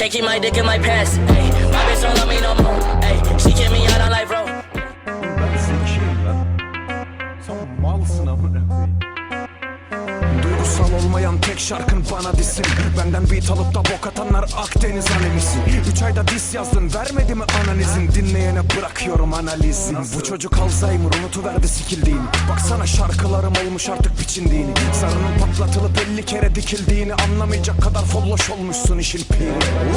Can't keep my dick in my pants. Hey, my bitch don't love me no more. Hey, she kick me out on life koyayım. Duygusal olmayan tek şarkın bana disin. Benden beat alıp da bok atanlar Akdeniz anemisi Üç ayda dis yazdın vermedi mi analizin? Dinleyene bırakıyorum analizin. Bu çocuk Alzheimer unutuverdi sikildiğini. Baksana şarkılarım olmuş artık biçindiğini. Sarının patlatılıp 50 kere dikildiğini Anlamayacak kadar folloş olmuşsun işin piri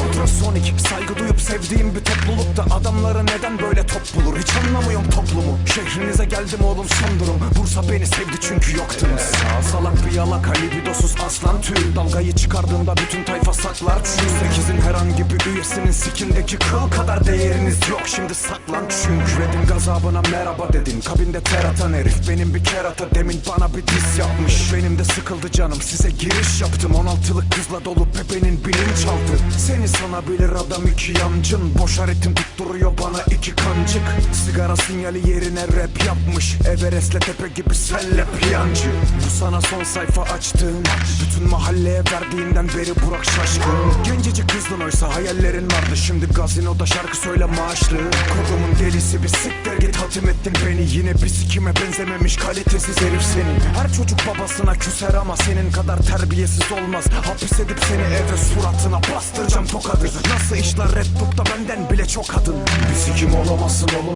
Ultrasonik saygı duyup sevdiğim bir toplulukta Adamları neden böyle top bulur? Hiç anlamıyorum toplumu. Şehrinize geldim oğlum son durum. Bursa beni sevdi çünkü yoktunuz Salak bir yalaka libidosuz aslan tür Dalgayı çıkardığında bütün tayfa saklar Çünkü sekizin herhangi bir üyesinin sikindeki kıl kadar değeriniz yok. Şimdi saklan çünkü Redin gazabına merhaba dedin. Kabinde ter atan herif. Benim bir kerata Demin bana bir diss yapmış. Benim de sıkıldı canım. Size giriş yaptım. 16'lık kızla dolu Pepe'nin bilinçaltı Seni sanabilir adam iki yancın Boşar etim tutturuyor bana iki kancık Sigara sinyali yerine rap yapmış. Everest'le tepe gibi selle piyancı. Bu sana son sayfa açtığım Bütün mahalleye verdiğinden beri Burak şaşkın. Gencecik kızdın oysa hayallerin vardı. Şimdi gazinoda şarkı söyle maaşlı. Kodumun delisi bir siktir git hatim ettin beni. Yine bir sikime benzememiş kalitesiz herif senin. Her çocuk babasına küser ama senin kadar terbiyesiz olmaz. Hapis edip seni eve suratına bastıracağım tokadı Nasıl işler red book'ta benden bile çok adın. Bir sikim olamazsın oğlum